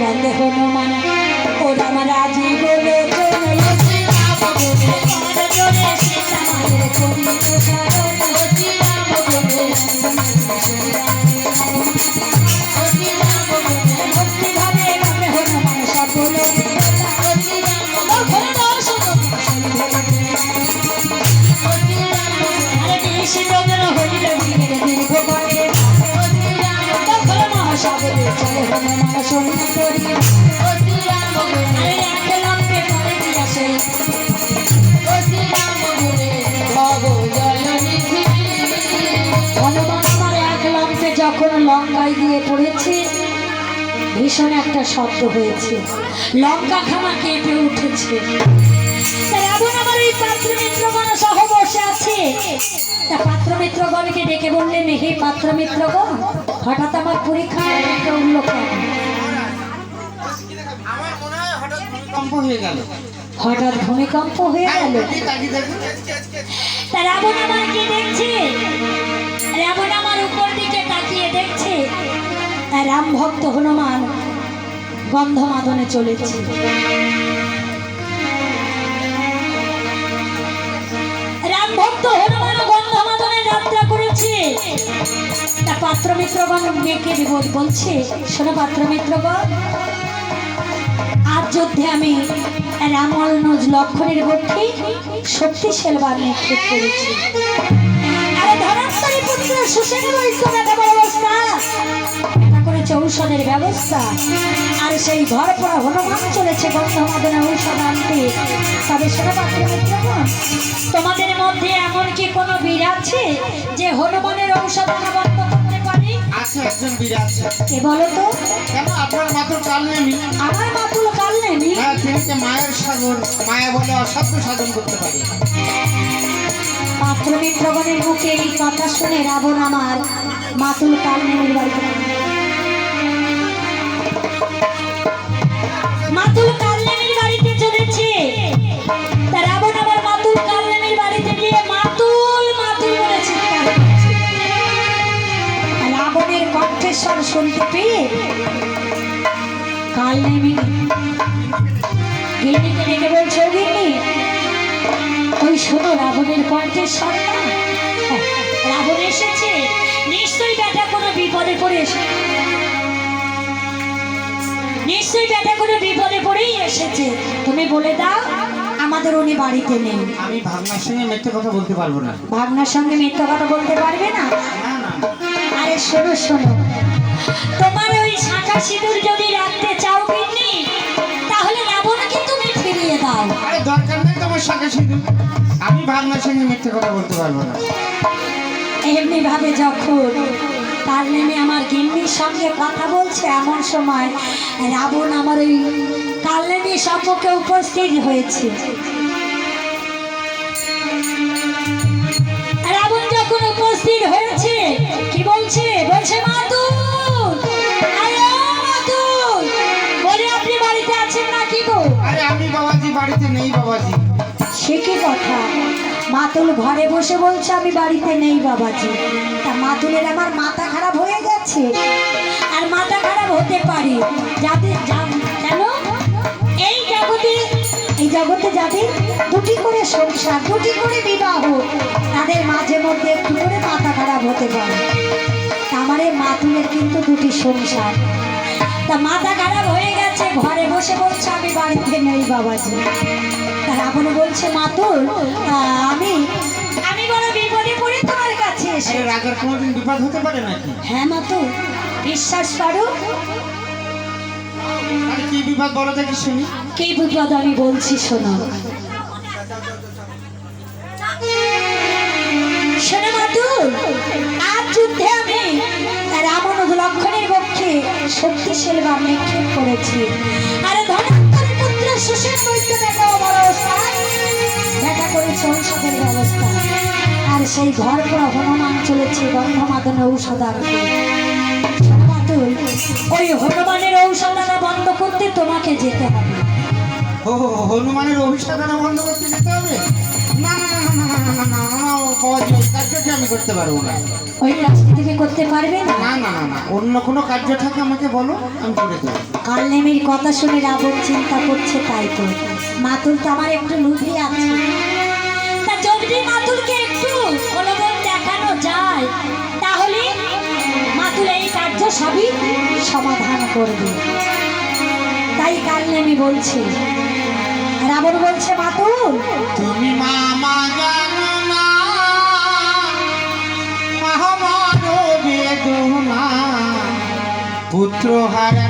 বলে হনুমান ও রাম রাজি বলে ভীষণ একটা শব্দ হয়েছে। লঙ্কা খামা কেঁপে উঠেছে। আমার এই সহ বসে আছে। তা পাত্র মিত্রগণকে ডেকে বললেন হে হঠাৎ আমার একটা হঠাৎ ভূমিকম্প হয়ে গেল। তা রাবণ আমার কি দেখছে? রাবণ আমার উপর দিকে তাকিয়ে দেখছে। রাম ভক্ত হনুমান গন্ধমাদনে চলেছে। রাম ভক্ত হনুমান গন্ধমাদনে যাত্রা করেছে। তা পাত্র মিত্রগণ মেয়েকে বিপদ বলছে? শোনো পাত্র মিত্রগণ আজ যুদ্ধে আমি রামল নজ লক্ষণের পক্ষে শক্তিশাল বার নিক্ষেপ করেছি। আরে ধরাত্মী পুত্র ঐক্য অবস্থা। ঔষধের ব্যবস্থা। আর সেই ঘর পড়া হনুমান চলেছে গন্ধমাদনে ঔষধ আনতে। তবে তোমাদের মধ্যে এমন কি কোনো বীর আছে যে হনুমানের ঔষধ আনা বন্ধ করতে পারে? আছে একজন বীর আছে। কে বলো তো? কেন? আপনার মাত্র কাল নেমি আমার মাতুল কাল নেই হ্যাঁ তিনি যে মায়ের সাগর মায়া বলে অসাধ্য সাধন করতে পারে। পাত্র মিত্রগণের মুখে এই কথা শুনে রাবণ আমার মাতুল বাড়িতে মাতুল কালনেমির বাড়িতে চলেছে। তা রাবণ আমার মাতুল কালনেমির বাড়িতে গিয়ে মাতুল মাতুল বলে চিৎকার রাবণের কণ্ঠেশ্বর শুনতে পেয়ে কালনেমি গিন্নিকে ডেকে বলছে "ও গিন্নি ওই শোনো রাবণের সন্তান হ্যাঁ, রাবণ এসেছে। নিশ্চয়ই বেটা কোনো বিপদে পড়ে নিশ্চয়ই বেটা কোনো বিপদে পড়েই এসেছে। তুমি বলে দাও আমাদের উনি বাড়িতে নেই। আমি ভাবনার সঙ্গে মিথ্যে কথা বলতে পারব না। ভাবনার সঙ্গে মিথ্যা কথা বলতে পারবে না? আরে শোনো শোনো। তোমার ওই শাঁখা সিঁদুর যদি রাখতে চাও গিন্নি তাহলে রাবণকে তুমি ফিরিয়ে দাও। আরে দরকার নেই তোমার সাথে শুধু আমি ভাবনার সঙ্গে মিথ্যে কথা বলতে পারব না। এমনি ভাবে যখন তার নেমে আমার গিন্নির সঙ্গে কথা বলছে এমন সময় রাবণ আমার ওই কালনেমি সম্পর্কে উপস্থিত হয়েছে। রাবণ যখন উপস্থিত হয়েছে কি বলছে? বলছে মাতুল! বলে আপনি বাড়িতে আছেন না কি গো? আরে আমি বাবাজি বাড়িতে নেই বাবাজি। সে কি কথা? মাতুল ঘরে বসে বলছে, আমি বাড়িতে নেই বাবাজি। তা মাতুলের আমার মাথা খারাপ হয়ে গেছে। আর মাথা খারাপ হতে পারে। যাদের কেন? এই জগতে এই জগতে যাদের দুটি করে সংসার, দুটি করে বিবাহ, তাদের মাঝে মধ্যে একটু করে মাথা খারাপ হতে পারে। আমার মাতুলের কিন্তু দুটি সংসার। তা মাথা খারাপ হয়ে গেছে ঘরে বসে বলছে আমি বাড়িতে নেই বাবাজি। তা রাবণ বলছে মাতুল আমি আমি বড় বিপদে পড়ে তোমার কাছে এসে আরে রাজার কোনোদিন বিপদ হতে পারে নাকি? হ্যাঁ মাতুল বিশ্বাস করো। কি বিপদ বলো দেখি শুনি। কি বিপদ আমি বলছি শোনো। শোনো মাতুল আজ যুদ্ধে আমি লক্ষণের পক্ষে শক্তিশাল বা নিক্ষেপ করেছি আর ধনাত্মর পুত্র সুশের বৈদ্য দেখা দেখা করেছে ঔষধের ব্যবস্থা আর সেই ঘর পড়া হনুমান চলেছে গন্ধমাদনে ঔষধ আনতে শোনো মাতুল ওই হনুমানের ঔষধ আনা বন্ধ করতে তোমাকে যেতে হবে ও হনুমানের অভিষেক বন্ধ করতে যেতে হবে না না না না না না না আমি করতে পারব না। ওই কাজটি থেকে করতে পারবে না? না না না অন্য কোনো কার্য থাকে আমাকে বলো আমি করে দেবো। কালনেমির কথা শুনে রাবণ চিন্তা করছে তাই তো। মাতুল তো আমার একটু লুভি আছে। তা যদি মাতুলকে একটু প্রলোভন দেখানো যায়। তাহলে মাতুল এই কার্য সবই সমাধান করবে। তাই কালনেমি বলছে। রাবণ বলছে মাতুল তুমি মামা জানো পুত্র হারার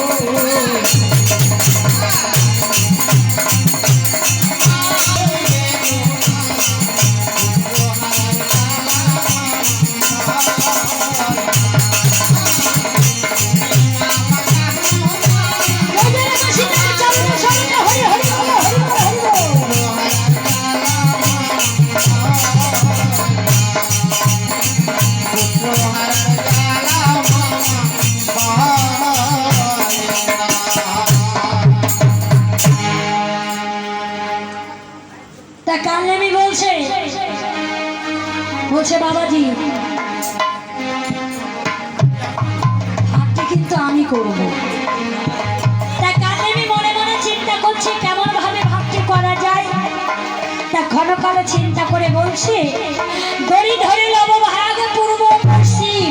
বলছে, বাবাজি হাতটি কিন্তু আমি করব। তা কান্নামি মনে মনে চিন্তা করছে কেমন ভাবে ভাবটি করা যায়। তা ঘন কালো চিন্তা করে বলছে দড়ি ধরে লব ভাগ পূর্ব পশ্চিম।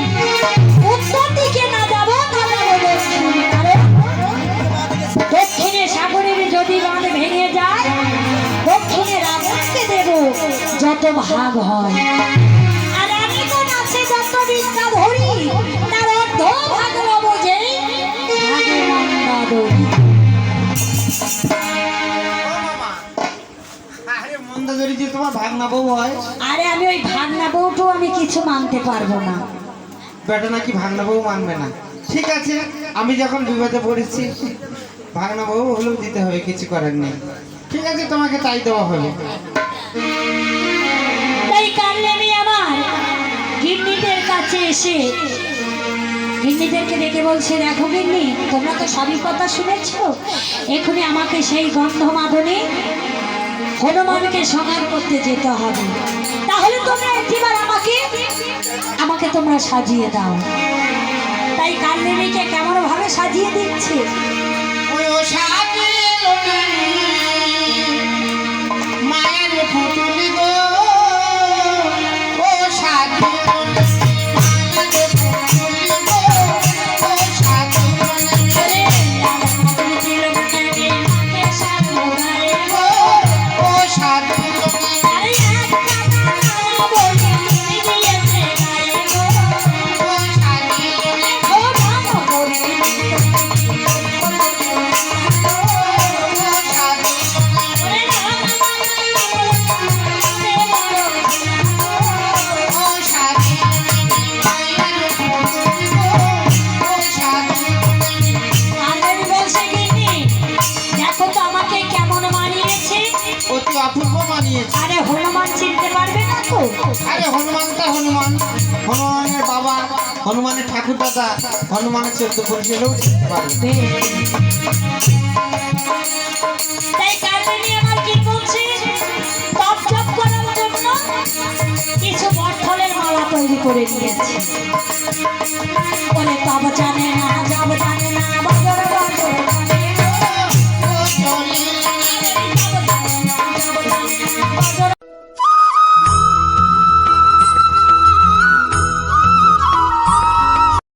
উত্তর দিকে না যাব না দক্ষিণে সাগরের যদি বাঁধ ভেঙে যায়, দক্ষিণে রাবণকে দেব, যত ভাগ হয়। তোমার ভাগনা বউ হয়? আরে আমি ওই ভাগনা বউটু আমি কিছু মানতে পারব না। বেটা নাকি ভাগনা বউ মানবে না। ঠিক আছে আমি যখন বিপদে পড়েছি ভাগনা বউ হলেও দিতে হবে কিছু করার নেই। ঠিক আছে তোমাকে তাই দেওয়া হবে তাই কারণে আমি আমার। গিন্নিদের কাছে এসে গিন্নিদেরকে ডেকে বলছে দেখো গিন্নি তোমরা তো সবই কথা শুনেছ। এখনই আমাকে সেই গন্ধ মাদনে হনুমানকে সমার করতে যেতে হবে। তাহলে তোমরা একটিবার আমাকে আমাকে তোমরা সাজিয়ে দাও। তাই কান্দেমিকে কেমন ভাবে সাজিয়ে দিচ্ছে? ও সাজিল অপূর্ব মানিয়েছে। আরে হনুমান চিনতে পারবে আরে হনুমানটা হনুমান। হনুমানের বাবা, হনুমানের ঠাকুর দাদা হনুমানের চোদ্দ জন্য কিছু মালা তৈরি করে নিয়েছি। বলে তব জানে না